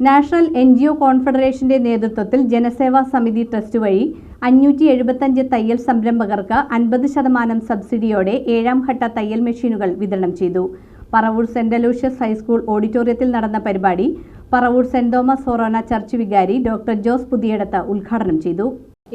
National N G O കോൺഫെഡറേഷന്റെ നേതൃത്വത്തിൽ ജനസേവാ സമിതി ട്രസ്റ്റ് വഴി അഞ്ഞൂറ്റി എഴുപത്തഞ്ച് തയ്യൽ സംരംഭകർക്ക് അൻപത് ശതമാനം സബ്സിഡിയോടെ ഏഴാം ഘട്ട തയ്യൽ മെഷീനുകൾ വിതരണം ചെയ്തു. പറവൂർ സെന്റ് അലൂഷ്യസ് ഹൈസ്കൂൾ ഓഡിറ്റോറിയത്തിൽ നടന്ന പരിപാടി Paravur saint Thomas forane church വികാരി ഡോക്ടർ ജോസ് പുതിയടത്ത് ഉദ്ഘാടനം ചെയ്തു.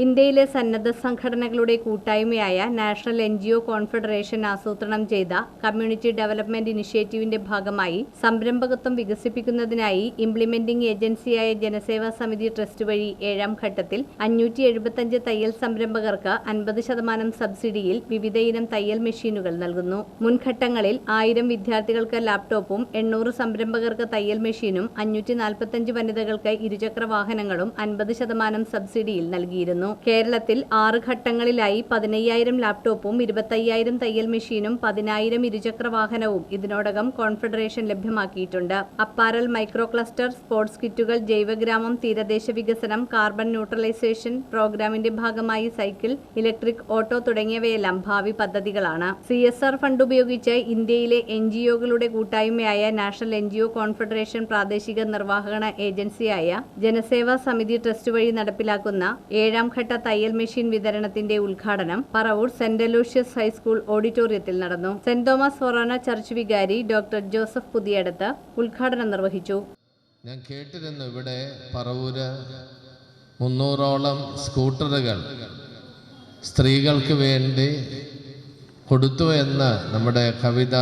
ഇന്ത്യയിലെ സന്നദ്ധ സംഘടനകളുടെ കൂട്ടായ്മയായ national N G O confederation ആസൂത്രണം ചെയ്ത കമ്മ്യൂണിറ്റി ഡെവലപ്മെന്റ് ഇനിഷ്യേറ്റീവിന്റെ ഭാഗമായി സംരംഭകത്വം വികസിപ്പിക്കുന്നതിനായി ഇംപ്ലിമെന്റിംഗ് ഏജൻസിയായ ജനസേവാ സമിതി ട്രസ്റ്റ് വഴി ഏഴാം ഘട്ടത്തിൽ അഞ്ഞൂറ്റി എഴുപത്തഞ്ച് തയ്യൽ സംരംഭകർക്ക് അൻപത് ശതമാനം സബ്സിഡിയിൽ വിവിധയിനം തയ്യൽ മെഷീനുകൾ നൽകുന്നു. മുൻഘട്ടങ്ങളിൽ ആയിരം വിദ്യാർത്ഥികൾക്ക് ലാപ്ടോപ്പും എണ്ണൂറ് സംരംഭകർക്ക് തയ്യൽ മെഷീനും അഞ്ഞൂറ്റി നാൽപ്പത്തഞ്ച് വനിതകൾക്ക് ഇരുചക്ര വാഹനങ്ങളും അൻപത് ശതമാനം സബ്സിഡിയിൽ നൽകിയിരുന്നു. കേരളത്തിൽ ആറ് ഘട്ടങ്ങളിലായി പതിനയ്യായിരം ലാപ്ടോപ്പും ഇരുപത്തയ്യായിരം തയ്യൽ മെഷീനും പതിനായിരം ഇരുചക്ര വാഹനവും ഇതിനോടകം കോൺഫെഡറേഷൻ ലഭ്യമാക്കിയിട്ടുണ്ട്. അപ്പാരൽ മൈക്രോ ക്ലസ്റ്റർ സ്പോർട്സ് കിറ്റുകൾ ജൈവഗ്രാമം തീരദേശ വികസനം കാർബൺ ന്യൂട്രലൈസേഷൻ പ്രോഗ്രാമിന്റെ ഭാഗമായി സൈക്കിൾ ഇലക്ട്രിക് ഓട്ടോ തുടങ്ങിയവയെല്ലാം ഭാവി പദ്ധതികളാണ്. സി എസ് ആർ ഫണ്ട് ഉപയോഗിച്ച് ഇന്ത്യയിലെ എൻ ജി ഒകളുടെ കൂട്ടായ്മയായ national N G O confederation പ്രാദേശിക നിർവഹണ ഏജൻസിയായ ജനസേവാ സമിതി ട്രസ്റ്റ് വഴി നടപ്പിലാക്കുന്ന ഏഴാം ഘട്ട തയ്യൽ മെഷീൻ വിതരണത്തിന്റെ ഉദ്ഘാടനം പറവൂർ സെന്റ് അലൂഷ്യസ് ഹൈസ്കൂൾ ഓഡിറ്റോറിയത്തിൽ നടന്നു. സെന്റ് തോമസ് ഫൊറോണ ചർച്ച് വികാരി ഡോക്ടർ ജോസഫ് പുതിയടത്ത് ഉദ്ഘാടനം നിർവഹിച്ചു. ഞാൻ കേട്ടിരുന്നു ഇവിടെ പറവൂര് മുന്നൂറോളം സ്കൂട്ടറുകൾ സ്ത്രീകൾക്ക് വേണ്ടി കൊടുത്തു എന്ന് നമ്മുടെ കവിത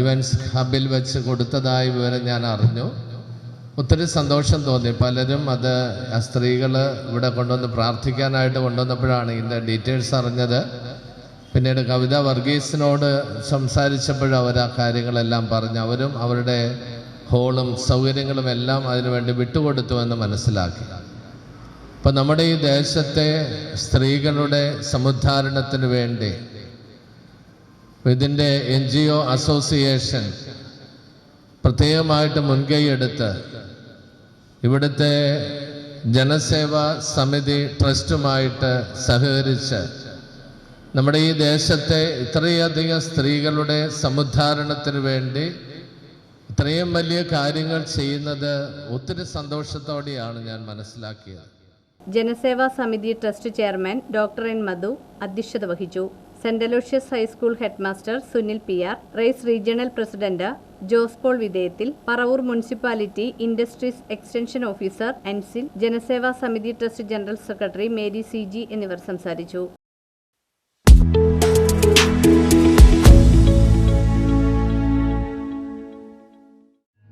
ഇവൻസ് ഹബിൽ വെച്ച് കൊടുത്തതായി വിവരം ഞാൻ അറിഞ്ഞു. ഒത്തിരി സന്തോഷം തോന്നി. പലരും അത് സ്ത്രീകൾ ഇവിടെ കൊണ്ടുവന്ന് പ്രാർത്ഥിക്കാനായിട്ട് കൊണ്ടുവന്നപ്പോഴാണ് ഇതിന്റെ ഡീറ്റെയിൽസ് അറിഞ്ഞത്. പിന്നീട് കവിത വർഗീസിനോട് സംസാരിച്ചപ്പോഴും അവർ ആ കാര്യങ്ങളെല്ലാം പറഞ്ഞു. അവരും അവരുടെ ഹോളും സൗകര്യങ്ങളും എല്ലാം അതിനുവേണ്ടി വിട്ടുകൊടുത്തു എന്ന് മനസ്സിലാക്കി. അപ്പം നമ്മുടെ ഈ ദേശത്തെ സ്ത്രീകളുടെ സമുദ്ധാരണത്തിന് വേണ്ടി ഇതിന്റെ എൻ ജി ഒ അസോസിയേഷൻ പ്രത്യേകമായിട്ട് മുൻകൈയെടുത്ത് ഇവിടുത്തെ ജനസേവാ സമിതി ട്രസ്റ്റുമായിട്ട് സഹകരിച്ച് നമ്മുടെ ഈ ദേശത്തെ ഇത്രയധികം സ്ത്രീകളുടെ സമുദ്ധാരണത്തിന് വേണ്ടി ഇത്രയും വലിയ കാര്യങ്ങൾ ചെയ്യുന്നത് ഒത്തിരി സന്തോഷത്തോടെയാണ് ഞാൻ മനസ്സിലാക്കിയത്. Janaseva Samithi trust chairman doctor N Madhu അധ്യക്ഷത വഹിച്ചു. Saint Aloysius high school headmaster Sunil P R rice regional president Jose Paul വിധേയത്തിൽ Paravur municipality industries extension officer Ansil Janaseva Samithi trust general secretary Mary C എന്നിവർ സംസാരിച്ചു.